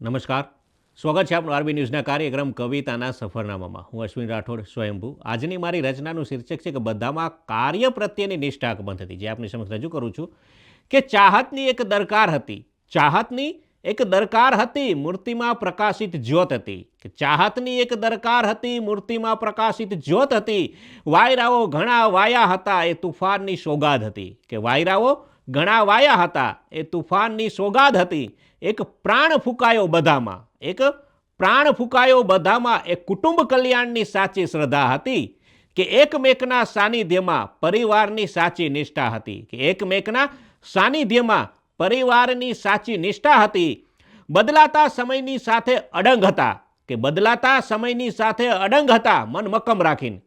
નમસ્કાર. સ્વાગત છે આપણું આરબી ન્યૂઝના કાર્યક્રમ કવિતાના સફરનામામાં. હું અશ્વિન રાઠોડ, સ્વયંભૂ. આજની મારી રચનાનું શીર્ષક છે કે બધામાં કાર્ય પ્રત્યેની નિષ્ઠા બંધ હતી. જે આપની સમક્ષ રજૂ કરું છું કે ચાહતની એક દરકાર હતી. ચાહતની એક દરકાર હતી, મૂર્તિમાં પ્રકાશિત જ્યોત હતી. કે ચાહતની એક દરકાર હતી, મૂર્તિમાં પ્રકાશિત જ્યોત હતી. વાયરાઓ ઘણા વાયા હતા, એ તુફાનની સોગાદ હતી. કે વાયરાઓ ઘણા વાયા હતા, એ તુફાનની સોગાદ હતી. એક પ્રાણ ફૂંકાયો બધામાં. એક પ્રાણ ફૂંકાયો બધામાં એ કુટુંબ કલ્યાણની સાચી શ્રદ્ધા હતી. કે એકમેકના સાનિધ્યમાં પરિવારની સાચી નિષ્ઠા હતી. કે એકમેકના સાનિધ્યમાં પરિવારની સાચી નિષ્ઠા હતી. બદલાતા સમયની સાથે અડંગ હતા કે બદલાતા સમયની સાથે અડંગ હતા, મન મક્કમ રાખીને.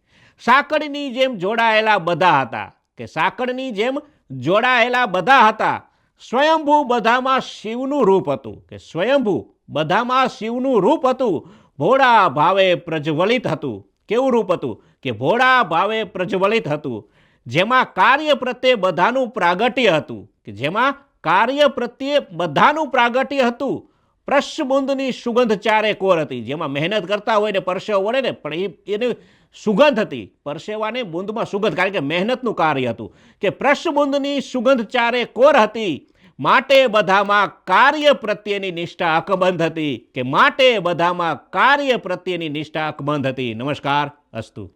સાંકળની જેમ જોડાયેલા બધા હતા કે સાંકળની જેમ જોડાયેલા બધા હતા. સ્વયંભૂ બધામાં શિવનું રૂપ હતું કે સ્વયંભૂ બધામાં શિવનું રૂપ હતું. ભોળા ભાવે પ્રજ્વલિત હતું. કેવું રૂપ હતું? કે ભોળા ભાવે પ્રજ્વલિત હતું. જેમાં કાર્ય પ્રત્યે બધાનું પ્રાગટ્ય હતું. કે જેમાં કાર્ય પ્રત્યે બધાનું પ્રાગટ્ય હતું. પ્રશ્નબુંદની સુગંધ ચારે કોર હતી. જેમાં મહેનત કરતા હોય ને પરસેવો વળે ને, પણ એ એની સુગંધ હતી. પરસેવાને બુંદમાં સુગંધ, કારણ કે મહેનતનું કાર્ય હતું. કે પ્રશ્નબુંદની સુગંધ ચારે કોર હતી, માટે બધામાં કાર્ય પ્રત્યેની નિષ્ઠા અકબંધ હતી. કે માટે બધામાં કાર્ય પ્રત્યેની નિષ્ઠા અકબંધ હતી. નમસ્કાર, અસ્તુ.